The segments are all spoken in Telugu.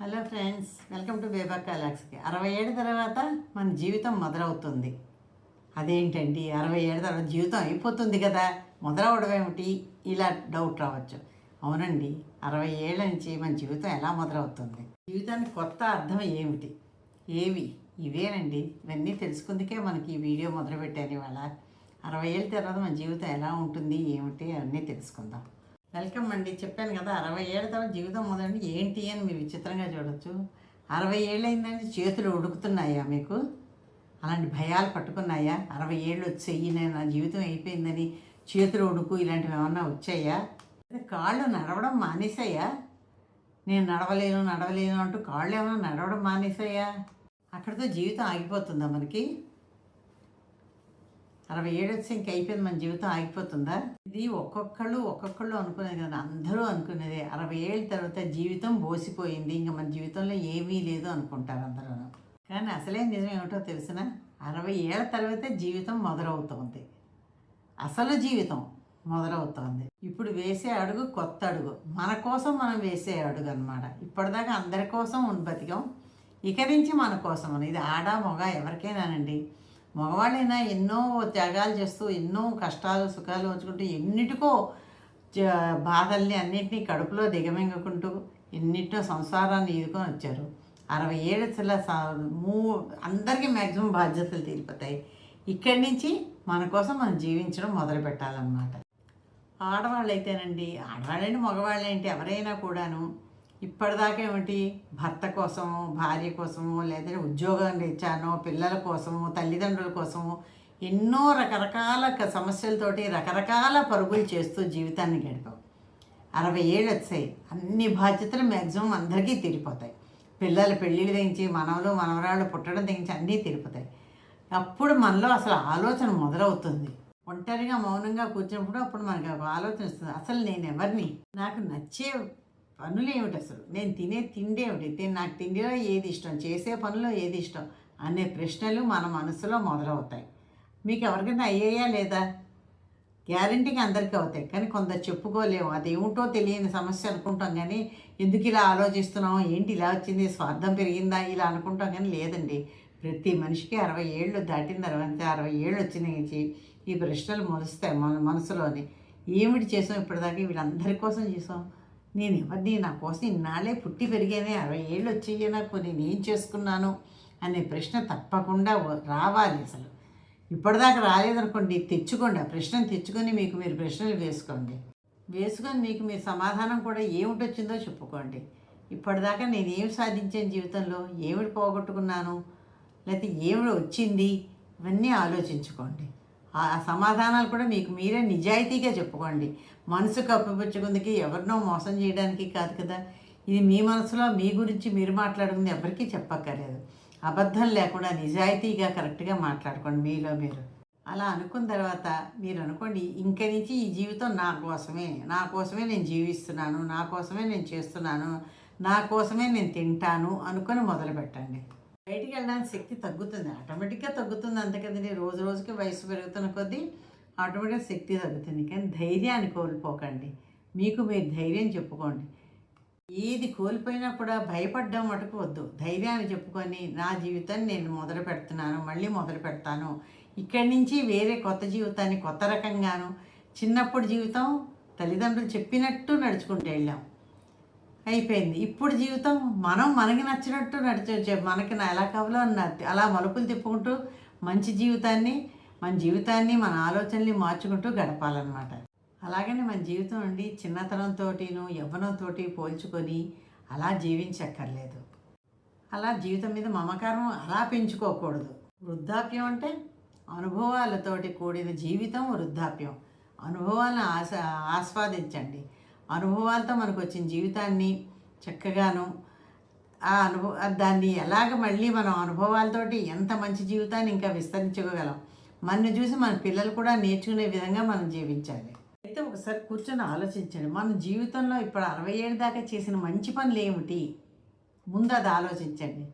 హలో ఫ్రెండ్స్ వెల్కమ్ టు బేబా కాలాక్స్కి. అరవై ఏడు తర్వాత మన జీవితం మొదలవుతుంది. అదేంటండి? అరవై ఏడు తర్వాత జీవితం అయిపోతుంది కదా? మొదలవడం ఏమిటి? ఇలా డౌట్ రావచ్చు. అవునండి అరవై ఏళ్ళ నుంచి మన జీవితం ఎలా మొదలవుతుంది? జీవితానికి కొత్త అర్థం ఏమిటి? ఏవి? ఇవేనండి. ఇవన్నీ తెలుసుకుందుకే మనకి ఈ వీడియో మొదలుపెట్టాను ఇవాళ. అరవై ఏళ్ళ తర్వాత మన జీవితం ఎలా ఉంటుంది? ఏమిటి? అవన్నీ తెలుసుకుందాం. వెల్కమ్ అండి. చెప్పాను కదా అరవై ఏళ్ళ తర్వాత జీవితం మొదలండి ఏంటి అని మీరు విచిత్రంగా చూడొచ్చు. అరవై ఏళ్ళు అయిందంటే చేతులు ఉడుకుతున్నాయా మీకు? అలాంటి భయాలు పట్టుకున్నాయా? అరవై ఏళ్ళు వచ్చేయి నేను నా జీవితం అయిపోయిందని చేతులు ఉడుకు ఇలాంటివి ఏమన్నా వచ్చాయా? అదే కాళ్ళు నడవడం మానేసాయా నేను నడవలేను నడవలేను అంటూ కాళ్ళు ఏమైనా నడవడం మానేసాయా అక్కడితో జీవితం ఆగిపోతుందా మనకి? అరవై ఏడు వచ్చి ఇంక అయిపోయింది మన జీవితం ఆగిపోతుందా? ఇది ఒక్కొక్కళ్ళు ఒక్కొక్కళ్ళు అనుకునేది కదా అందరూ అనుకునేది. అరవై ఏళ్ళ తర్వాత జీవితం బోసిపోయింది ఇంకా మన జీవితంలో ఏమీ లేదు అనుకుంటారు అందరూ కానీ అసలే నిజం ఏమిటో తెలిసిన? అరవై ఏళ్ళ తర్వాతే జీవితం మొదలవుతోంది. అసలు జీవితం మొదలవుతోంది. ఇప్పుడు వేసే అడుగు కొత్త అడుగు. మన కోసం మనం వేసే అడుగు అనమాట ఇప్పటిదాకా అందరి కోసం ఉంది బతికాం ఇక నుంచి మన కోసం అని. ఇది ఆడ మగ ఎవరికైనానండి? మగవాళ్ళైనా ఎన్నో త్యాగాలు చేస్తూ ఎన్నో కష్టాలు సుఖాలు వచ్చుకుంటూ ఎన్నిటికో జ- బాధల్ని అన్నింటినీ కడుపులో దిగమింగుకుంటూ ఎన్నిటో సంసారాన్ని ఈదుకొని వచ్చారు. అరవై ఏడు అసలు మూ అందరికీ మ్యాక్సిమం బాధ్యతలు తీరిపోతాయి. ఇక్కడి నుంచి మన కోసం మనం జీవించడం మొదలు పెట్టాలన్నమాట. ఆడవాళ్ళు అయితేనండి ఆడవాళ్ళేంటి మగవాళ్ళేంటి ఎవరైనా కూడాను ఇప్పటిదాకా ఏమిటి భర్త కోసము భార్య కోసము లేదంటే ఉద్యోగం తెచ్చానో పిల్లల కోసము తల్లిదండ్రుల కోసము ఎన్నో రకరకాల సమస్యలతోటి రకరకాల పరుగులు చేస్తూ జీవితాన్ని గడిపాం. అరవై ఏళ్ళు వచ్చాయి. అన్ని బాధ్యతలు మ్యాక్సిమం అందరికీ తీరిపోతాయి. పిల్లల పెళ్ళిళ్ళు తెగించి మనవలు మనవరాళ్ళు పుట్టడం తెగించి అన్నీ తీరిపోతాయి. అప్పుడు మనలో అసలు ఆలోచన మొదలవుతుంది. ఒంటరిగా మౌనంగా కూర్చున్నప్పుడు అప్పుడు మనకు ఆలోచన వస్తుంది. అసలు నేను ఎవరిని నాకు నచ్చే పనులేమిటి అసలు? నేను తినే తిండి ఏమిటి? నాకు తిండిలో ఏది ఇష్టం? చేసే పనులో ఏది ఇష్టం? అనే ప్రశ్నలు మన మనసులో మొదలవుతాయి. మీకు ఎవరికైనా అయ్యాయా లేదా? గ్యారంటీగా అందరికీ అవుతాయి. కానీ కొందరు చెప్పుకోలేము. అది ఏమిటో తెలియని సమస్య అనుకుంటాం కానీ ఎందుకు ఇలా ఆలోచిస్తున్నాం ఏంటి ఇలా వచ్చింది? స్వార్థం పెరిగిందా? ఇలా అనుకుంటాం కానీ లేదండి. ప్రతి మనిషికి అరవై ఏళ్ళు దాటిన తర్వాత అరవై ఏళ్ళు వచ్చిన నుంచి ఈ ప్రశ్నలు మొలుస్తాయి మన మనసులోని. ఏమిటి చేసాం ఇప్పటిదాకా? వీళ్ళందరి కోసం చేసాం. నేను ఎవరిని నా కోసం ఇన్నాళ్ళే పుట్టి పెరిగానే అరవై ఏళ్ళు వచ్చేయ నాకు నేను ఏం చేసుకున్నాను అనే ప్రశ్న తప్పకుండా రావాలి అసలు. ఇప్పటిదాకా రాలేదనుకోండి తెచ్చుకోండి ఆ ప్రశ్నను తెచ్చుకొని మీకు మీరు ప్రశ్నలు వేసుకోండి. వేసుకొని మీకు మీ సమాధానం కూడా ఏమిటి వచ్చిందో చెప్పుకోండి. ఇప్పటిదాకా నేను ఏం సాధించాను జీవితంలో? ఏమిటి పోగొట్టుకున్నాను? లేకపోతే ఏమిటి వచ్చింది? ఇవన్నీ ఆలోచించుకోండి. ఆ సమాధానాలు కూడా మీకు మీరే నిజాయితీగా చెప్పుకోండి. మనసు కప్పిపుచ్చుకుందికి ఎవరినో మోసం చేయడానికి కాదు కదా. ఇది మీ మనసులో మీ గురించి మీరు మాట్లాడుకుంది ఎవరికీ చెప్పక్కర్లేదు. అబద్ధం లేకుండా నిజాయితీగా కరెక్ట్గా మాట్లాడుకోండి మీలో మీరు. అలా అనుకున్న తర్వాత మీరు అనుకోండి ఇంక నుంచి ఈ జీవితం నా కోసమే. నా కోసమే నేను జీవిస్తున్నాను. నా కోసమే నేను చేస్తున్నాను. నా కోసమే నేను తింటాను అనుకొని మొదలు పెట్టండి బయటికి వెళ్ళడానికి శక్తి తగ్గుతుంది. ఆటోమేటిక్గా తగ్గుతుంది. అంతే కదండి రోజు రోజుకి వయసు పెరుగుతున్న కొద్దీ ఆటోమేటిక్గా శక్తి తగ్గుతుంది. కానీ ధైర్యాన్ని కోల్పోకండి. మీకు మీరు ధైర్యం చెప్పుకోండి. ఏది కోల్పోయినా కూడా భయపడ్డం మటుకు వద్దు. ధైర్యాన్ని చెప్పుకొని నా జీవితాన్ని నేను మొదలు పెడుతున్నాను మళ్ళీ మొదలు పెడతాను. ఇక్కడి నుంచి వేరే కొత్త జీవితాన్ని కొత్త రకంగాను చిన్నప్పుడు జీవితం తల్లిదండ్రులు చెప్పినట్టు నడుచుకుంటూ వెళ్ళాం. అయిపోయింది. ఇప్పుడు జీవితం మనం మనకి నచ్చినట్టు నడిచే మనకి నా ఎలా కావాలో అలా మలుపులు తిప్పుకుంటూ మంచి జీవితాన్ని మన జీవితాన్ని మన ఆలోచనల్ని మార్చుకుంటూ గడపాలన్నమాట. అలాగని మన జీవితం అండి చిన్నతనంతోటిను యవ్వనంతోటి పోల్చుకొని అలా జీవించక్కర్లేదు. అలా జీవితం మీద మమకారం అలా పెంచుకోకూడదు. వృద్ధాప్యం అంటే అనుభవాలతోటి కూడిన జీవితం వృద్ధాప్యం. అనుభవాలను ఆస ఆస్వాదించండి. అనుభవాలతో మనకు వచ్చిన జీవితాన్ని చక్కగాను ఆ అనుభవ దాన్ని ఎలాగ మళ్ళీ మనం అనుభవాలతోటి ఎంత మంచి జీవితాన్ని ఇంకా విస్తరించుకోగలం? మనని చూసి మన పిల్లలు కూడా నేర్చుకునే విధంగా మనం జీవించాలి. అయితే ఒకసారి కూర్చొని ఆలోచించండి. మన జీవితంలో ఇప్పుడు అరవై ఏడు దాకా చేసిన మంచి పనులు ఏమిటి? ముందు అది ఆలోచించండి.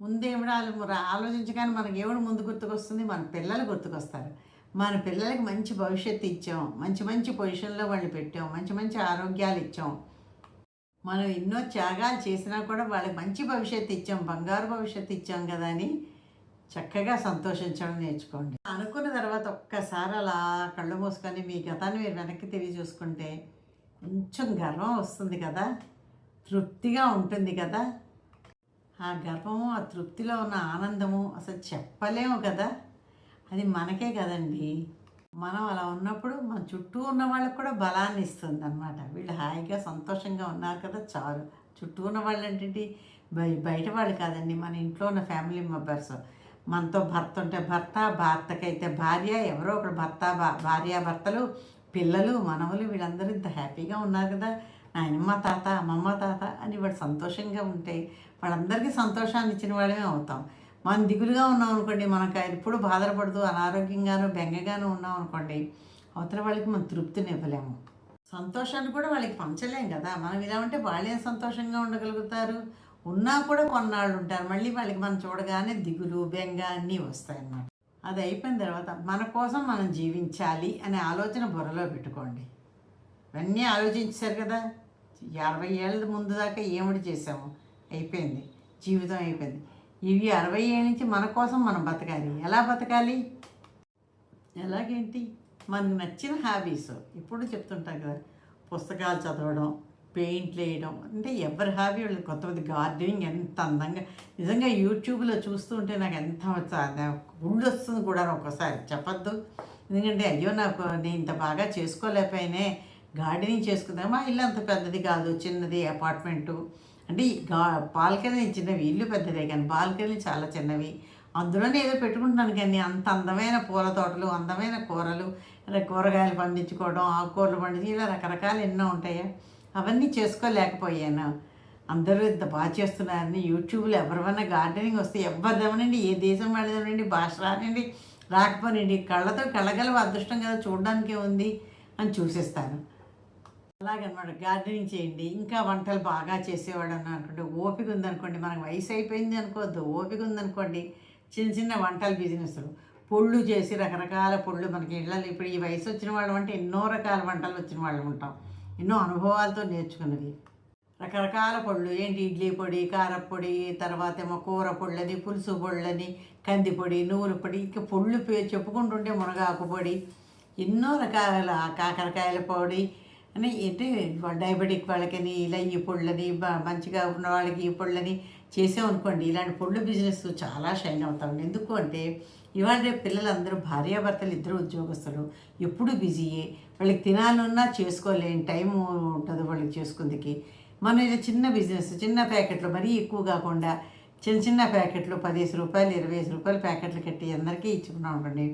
ముందేమిటి ఆలోచించగానే మనకి ఏమిటి ముందు గుర్తుకొస్తుంది? మన పిల్లలు గుర్తుకొస్తారు. మన పిల్లలకి మంచి భవిష్యత్తు ఇచ్చాం. మంచి మంచి పొజిషన్లో వాళ్ళు పెట్టాం. మంచి మంచి ఆరోగ్యాలు ఇచ్చాం. మనం ఎన్నో త్యాగాలు చేసినా కూడా వాళ్ళకి మంచి భవిష్యత్తు ఇచ్చాం. బంగారు భవిష్యత్తు ఇచ్చాం కదా అని చక్కగా సంతోషించడం నేర్చుకోండి. అనుకున్న తర్వాత ఒక్కసారి అలా కళ్ళు మూసుకొని మీ గతాన్ని మీరు వెనక్కి తిరిగి చూసుకుంటే కొంచెం గర్వం వస్తుంది కదా? తృప్తిగా ఉంటుంది కదా? ఆ గర్వము ఆ తృప్తిలో ఉన్న ఆనందము అసలు చెప్పలేము కదా? అది మనకే కదండి. మనం అలా ఉన్నప్పుడు మన చుట్టూ ఉన్న వాళ్ళకి కూడా బలాన్ని ఇస్తుంది అనమాట వీళ్ళు హాయిగా సంతోషంగా ఉన్నారు కదా చాలు. చుట్టూ ఉన్న వాళ్ళు ఏంటంటే బయట వాళ్ళు కాదండి మన ఇంట్లో ఉన్న ఫ్యామిలీ మెంబర్స్. మనతో భర్త ఉంటే భర్త భర్తకైతే భార్య ఎవరో ఒకడు భర్త భార్య భర్తలు పిల్లలు మనవలు వీళ్ళందరూ ఇంత హ్యాపీగా ఉన్నారు కదా. నాయనమ్మ తాత అమ్మమ్మ తాత అని వాడు సంతోషంగా ఉంటే వాళ్ళందరికీ సంతోషాన్ని ఇచ్చిన వాళ్ళమే అవుతాం. మనం దిగులుగా ఉన్నాం అనుకోండి మనకు ఎప్పుడు బాధపడుతూ అనారోగ్యంగాను బెంగగాను ఉన్నాం అనుకోండి అవతల వాళ్ళకి మనం తృప్తిని ఇవ్వలేము సంతోషాన్ని కూడా వాళ్ళకి పంచలేం కదా. మనం ఇలా ఉంటే వాళ్ళే సంతోషంగా ఉండగలుగుతారు? ఉన్నా కూడా కొన్నాళ్ళు ఉంటారు. మళ్ళీ వాళ్ళకి మనం చూడగానే దిగులు బెంగ అన్నీ వస్తాయన్నమాట. అది అయిపోయిన తర్వాత మన కోసం మనం జీవించాలి అనే ఆలోచన బుర్రలో పెట్టుకోండి. ఇవన్నీ ఆలోచించారు కదా. అరవై ఏళ్ళ ముందు దాకా ఏమిటి చేసాము అయిపోయింది. జీవితం అయిపోయింది. ఇవి అరవై ఏళ్ళ నుంచి మన కోసం మనం బతకాలి. ఎలా బతకాలి? ఎలాగేంటి? మనకు నచ్చిన హాబీస్. ఇప్పుడు చెప్తుంటాం కదా పుస్తకాలు చదవడం పెయింట్లు వేయడం అంటే ఎవరి హాబీ వాళ్ళు కొంతమంది గార్డెనింగ్ ఎంత అందంగా నిజంగా యూట్యూబ్లో చూస్తూ ఉంటే నాకు ఎంత గుళ్ళు వస్తుంది కూడా ఒక్కోసారి చెప్పద్దు. ఎందుకంటే అయ్యో నాకు నేను ఇంత బాగా చేసుకోలేకపోయినే గార్డెనింగ్ చేసుకుందామా? ఇల్లు అంత పెద్దది కాదు చిన్నది అపార్ట్మెంటు. అంటే గా బాల్కనీ చిన్నవి ఇల్లు పెద్దదే కానీ బాల్కనీ చాలా చిన్నవి. అందులోనే ఏదో పెట్టుకుంటున్నాను కానీ అంత అందమైన పూల తోటలు అందమైన కూరలు కూరగాయలు పండించుకోవడం ఆకుకూరలు పండించి ఇలా రకరకాలు ఎన్నో ఉంటాయా? అవన్నీ చేసుకోలేకపోయాను. అందరూ ఇంత బాగా చేస్తున్నారని యూట్యూబ్లో ఎవరివన్నా గార్డెనింగ్ వస్తే ఎవరిదేమనండి ఏ దేశం వాళ్ళదేమనండి భాష రానండి రాకపోనండి. కళ్ళతో కళ్ళగలవ అదృష్టం కదా చూడడానికే ఉంది అని చూసేస్తాను అలాగనమాట గార్డెనింగ్ చేయండి. ఇంకా వంటలు బాగా చేసేవాడు అని అనుకోండి ఓపిక ఉందనుకోండి మనకు వయసు అయిపోయింది అనుకోవద్దు ఓపిక ఉందనుకోండి చిన్న చిన్న వంటల బిజినెస్లు. పొళ్ళు చేసి రకరకాల పొళ్ళు మనకి ఇళ్ళలో ఇప్పుడు ఈ వయసు వచ్చిన వాళ్ళం అంటే ఎన్నో రకాల వంటలు వచ్చిన వాళ్ళు ఉంటాం. ఎన్నో అనుభవాలతో నేర్చుకున్నవి. రకరకాల పొళ్ళు ఏంటి ఇడ్లీ పొడి కారపొడి తర్వాత ఏమో కూర పొళ్ళని పులుసు పొళ్ళని కంది పొడి నువ్వుల పొడి ఇంకా పొళ్ళు చెప్పుకుంటుంటే మునగాకు పొడి ఎన్నో రకాల కాకరకాయల పొడి అని ఏంటి డయాబెటిక్ వాళ్ళకని ఇలా ఈ పొళ్ళని మంచిగా ఉన్న వాళ్ళకి ఈ పొళ్ళని చేసామనుకోండి ఇలాంటి పొళ్ళు బిజినెస్ చాలా షైన్ అవుతాం ఎందుకు అంటే ఇవాళ రేపు పిల్లలందరూ భార్యాభర్తలు ఇద్దరు ఉద్యోగస్తులు ఎప్పుడు బిజీయే వాళ్ళకి తినాలన్నా చేసుకోలేని టైం ఉంటుంది వాళ్ళకి చేసుకుందికి. మన ఇది చిన్న బిజినెస్ చిన్న ప్యాకెట్లు మరీ ఎక్కువ కాకుండా చిన్న చిన్న ప్యాకెట్లు పదిహేను రూపాయలు ఇరవై ఐదు రూపాయలు ప్యాకెట్లు కట్టి అందరికీ ఇచ్చుకున్నాం ఉండండి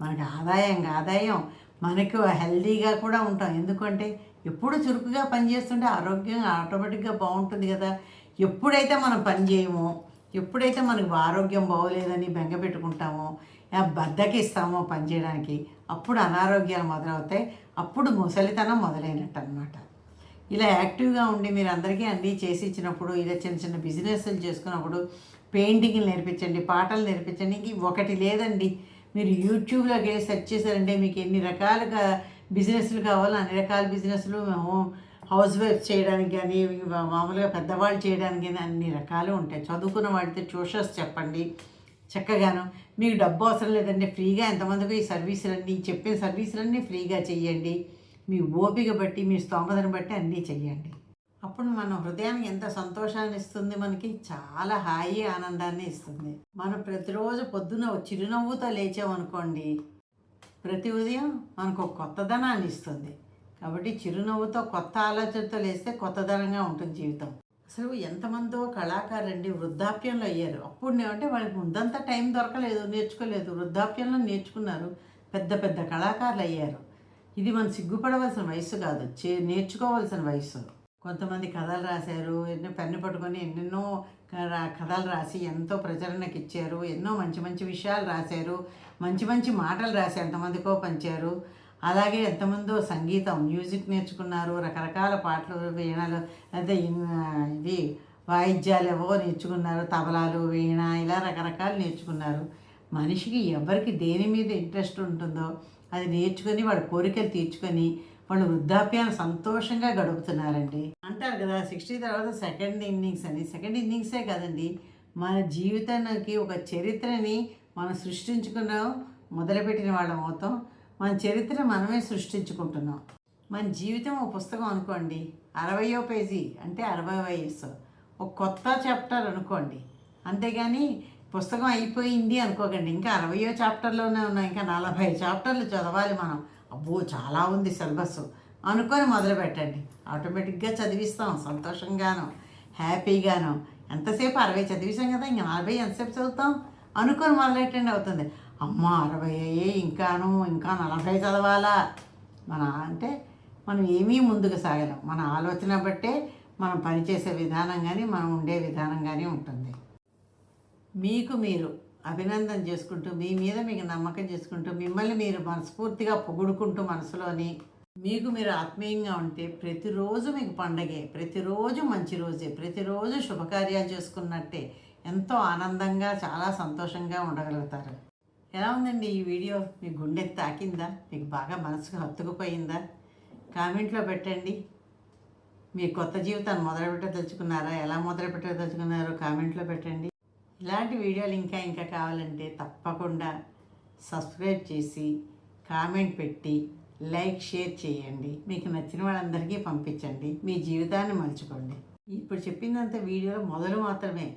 మనకి ఆదాయం ఆదాయం మనకు హెల్దీగా కూడా ఉంటాం. ఎందుకంటే ఎప్పుడు చురుకుగా పనిచేస్తుంటే ఆరోగ్యం ఆటోమేటిక్గా బాగుంటుంది కదా. ఎప్పుడైతే మనం పని చేయమో ఎప్పుడైతే మనకు ఆరోగ్యం బాగోలేదని బెంగ పెట్టుకుంటామో బద్దకిస్తామో పని చేయడానికి అప్పుడు అనారోగ్యాలు మొదలవుతాయి అప్పుడు ముసలితనం మొదలైనట్టు అనమాట ఇలా యాక్టివ్గా ఉండి మీరు అందరికీ అన్నీ చేసి ఇచ్చినప్పుడు ఇలా చిన్న చిన్న బిజినెస్లు చేసుకున్నప్పుడు పెయింటింగ్లు నేర్పించండి పాటలు నేర్పించండి ఇంక ఒకటి లేదండి. మీరు యూట్యూబ్లోకి వెళ్ళి సెర్చ్ చేశారంటే మీకు ఎన్ని రకాలుగా బిజినెస్లు కావాలో అన్ని రకాల బిజినెస్లు మేము హౌస్ వైఫ్ చేయడానికి కానీ మామూలుగా పెద్దవాళ్ళు చేయడానికి కానీ అన్ని రకాలు ఉంటాయి. చదువుకున్న వాడితే ట్యూషన్స్ చెప్పండి. చక్కగాను మీకు డబ్బు అవసరం లేదండి ఫ్రీగా ఎంతమందికి ఈ సర్వీసులన్నీ చెప్పిన సర్వీసులన్నీ ఫ్రీగా చెయ్యండి. మీ ఓపిక బట్టి మీ స్తోమతను బట్టి అన్నీ చెయ్యండి. అప్పుడు మన హృదయానికి ఎంత సంతోషాన్ని ఇస్తుంది మనకి? చాలా హాయి ఆనందాన్ని ఇస్తుంది. మనం ప్రతిరోజు పొద్దున చిరునవ్వుతో లేచామనుకోండి ప్రతి ఉదయం మనకు కొత్తదనాన్ని ఇస్తుంది. కాబట్టి చిరునవ్వుతో కొత్త ఆలోచనతో లేస్తే కొత్తదనంగా ఉంటుంది జీవితం. అసలు ఎంతమందో కళాకారులండి వృద్ధాప్యంలో అయ్యారు. అప్పుడు అంటే వాళ్ళకి ముందంతా టైం దొరకలేదు నేర్చుకోలేదు. వృద్ధాప్యంలో నేర్చుకున్నారు. పెద్ద పెద్ద కళాకారులు అయ్యారు. ఇది మనం సిగ్గుపడవలసిన వయసు కాదు. చే నేర్చుకోవాల్సిన వయసు కొంతమంది కథలు రాశారు ఎన్నో పెన్ను పట్టుకొని ఎన్నెన్నో క- రా- కథలు రాసి ఎంతో ప్రచరణకి ఇచ్చారు ఎన్నో మంచి మంచి విషయాలు రాశారు మంచి మంచి మాటలు రాసి ఎంతమందికో పంచారు. అలాగే ఎంతమందో సంగీతం మ్యూజిక్ నేర్చుకున్నారు రకరకాల పాటలు వీణాలు అదే ఇది ఇవి వాయిద్యాలు ఏవో నేర్చుకున్నారు తబలాలు వీణ ఇలా రకరకాలు నేర్చుకున్నారు. మనిషికి ఎవరికి దేని మీద ఇంట్రెస్ట్ ఉంటుందో అది నేర్చుకొని వాడు కోరికలు తీర్చుకొని వాళ్ళు వృద్ధాప్యాన్ని సంతోషంగా గడుపుతున్నారండి. అంటారు కదా సిక్స్టీ తర్వాత సెకండ్ ఇన్నింగ్స్ అని. సెకండ్ ఇన్నింగ్సే కదండి. మన జీవితానికి ఒక చరిత్రని మనం సృష్టించుకున్నాం మొదలుపెట్టిన వాళ్ళం అవుతాం. మన చరిత్ర మనమే సృష్టించుకుంటున్నాం. మన జీవితం ఒక పుస్తకం అనుకోండి. అరవయో పేజీ అంటే అరవై వయస్సు. ఒక కొత్త చాప్టర్ అనుకోండి. అంతేగాని పుస్తకం అయిపోయింది అనుకోకండి. ఇంకా అరవయో చాప్టర్లోనే ఉన్నాయి. ఇంకా నలభై చాప్టర్లు చదవాలి మనం. అబ్బో చాలా ఉంది సిలబస్. అనుకొని మొదలు పెట్టండి. ఆటోమేటిక్గా చదివిస్తాం సంతోషంగాను హ్యాపీగాను. ఎంతసేపు అరవై చదివిస్తాం కదా ఇంకా నలభై ఎంతసేపు చదువుతాం? అనుకొని మొదలెట్టండి అవుతుంది. అమ్మ అరవై అయ్యే ఇంకాను ఇంకా నలభై చదవాలా? మన అంటే మనం ఏమీ ముందుకు సాగలేం. మన ఆలోచన బట్టే మనం పనిచేసే విధానం కానీ మనం ఉండే విధానం కానీ ఉంటుంది. మీకు మీరు అభినందన చేసుకుంటూ మీ మీద మీకు నమ్మకం చేసుకుంటూ మిమ్మల్ని మీరు మనస్ఫూర్తిగా పొగుడుకుంటూ మనసులోని మీకు మీరు ఆత్మీయంగా ఉంటే ప్రతిరోజు మీకు పండగే ప్రతిరోజు మంచి రోజే ప్రతిరోజు శుభకార్యాలు చేసుకున్నట్టే ఎంతో ఆనందంగా చాలా సంతోషంగా ఉండగలుగుతారు. ఎలా ఉందండి ఈ వీడియో? మీ గుండె తాకిందా? మీకు బాగా మనసుకు హత్తుకుపోయిందా? కామెంట్లో పెట్టండి. మీ కొత్త జీవితాన్ని మొదలు పెట్టదలుచుకున్నారా ఎలా మొదలుపెట్ట పెట్టదలుచుకున్నారో కామెంట్లో పెట్టండి. ఇలాంటి వీడియోలు ఇంకా ఇంకా కావాలంటే తప్పకుండా సబ్స్క్రైబ్ చేసి కామెంట్ పెట్టి లైక్ షేర్ చేయండి. మీకు నచ్చిన వాళ్ళందరికీ పంపించండి. మీ జీవితాన్ని మలుచుకోండి. ఇప్పుడు చెప్పిందంత వీడియోలో మొదలు మాత్రమే.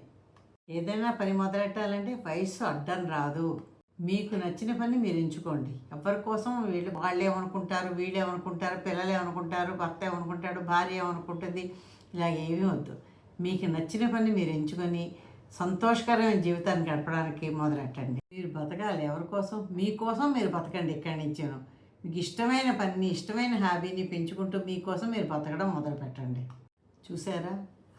ఏదైనా పని మొదలెట్టాలంటే వయసు అడ్డం రాదు. మీకు నచ్చిన పని మీరు ఎంచుకోండి. ఎవరి కోసం వీళ్ళు వాళ్ళు ఏమనుకుంటారు వీళ్ళు ఏమనుకుంటారు పిల్లలు ఏమనుకుంటారు భర్త ఏమనుకుంటాడు భార్య ఏమనుకుంటుంది ఇలా ఏమీ వద్దు. మీకు నచ్చిన పని మీరు ఎంచుకొని సంతోషకరమైన జీవితాన్ని గడపడానికి మొదలెట్టండి. మీరు బతకాలి ఎవరి కోసం? మీకోసం మీరు బతకండి ఇక్కడి నుంచేను. మీకు ఇష్టమైన పనిని ఇష్టమైన హాబీని పెంచుకుంటూ మీకోసం మీరు బతకడం మొదలు పెట్టండి చూసారా?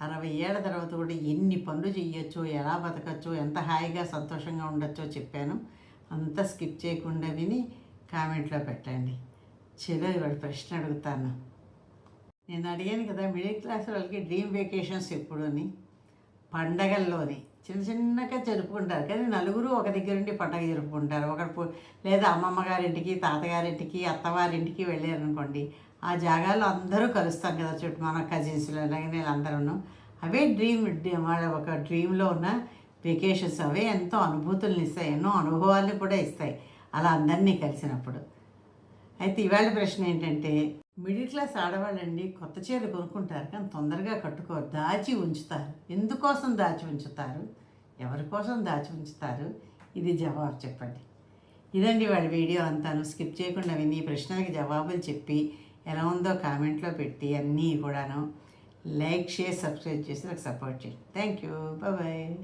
అరవై ఏళ్ళ తర్వాత కూడా ఎన్ని పనులు చేయొచ్చు ఎలా బతకచ్చో ఎంత హాయిగా సంతోషంగా ఉండొచ్చో చెప్పాను. అంతా స్కిప్ చేయకుండా విని కామెంట్లో పెట్టండి. చెలో ఇవాళ ప్రశ్న అడుగుతాను. నేను అడిగాను కదా మిడిల్ క్లాస్ వాళ్ళకి డ్రీమ్ వెకేషన్స్ ఎప్పుడని? పండగల్లోని. చిన్న చిన్నగా జరుపుకుంటారు కానీ నలుగురు ఒక దగ్గర ఉండి పండగ జరుపుకుంటారు. ఒకరు లేదా అమ్మమ్మ గారింటికి తాతగారింటికి అత్తవారింటికి వెళ్ళారనుకోండి ఆ జాగాలో అందరూ కలుస్తాం కదా చుట్టూ. మన కజిన్స్లో అలాగే వీళ్ళందరూ అవే డ్రీమ్ డ్రీ- వాళ్ళ ఒక డ్రీమ్లో ఉన్న వెకేషన్స్ అవే ఎంతో అనుభూతులను ఇస్తాయి ఎన్నో అనుభవాలు కూడా ఇస్తాయి. అలా అందరినీ కలిసినప్పుడు. అయితే ఇవాళ ప్రశ్న ఏంటంటే మిడిల్ క్లాస్ ఆడవాళ్ళండి కొత్త చీర కొనుక్కుంటారు కానీ తొందరగా కట్టుకోరు దాచి ఉంచుతారు. ఎందుకోసం దాచి ఉంచుతారు? ఎవరి కోసం దాచి ఉంచుతారు? ఇది జవాబు చెప్పండి. ఇదండి వాళ్ళ వీడియో అంతాను. స్కిప్ చేయకుండా విని ఈ ప్రశ్నలకి జవాబులు చెప్పి ఎలా ఉందో కామెంట్లో పెట్టి అన్నీ కూడాను లైక్ షేర్ సబ్స్క్రైబ్ చేసి నాకు సపోర్ట్ చేయండి. Thank you. బాయ్.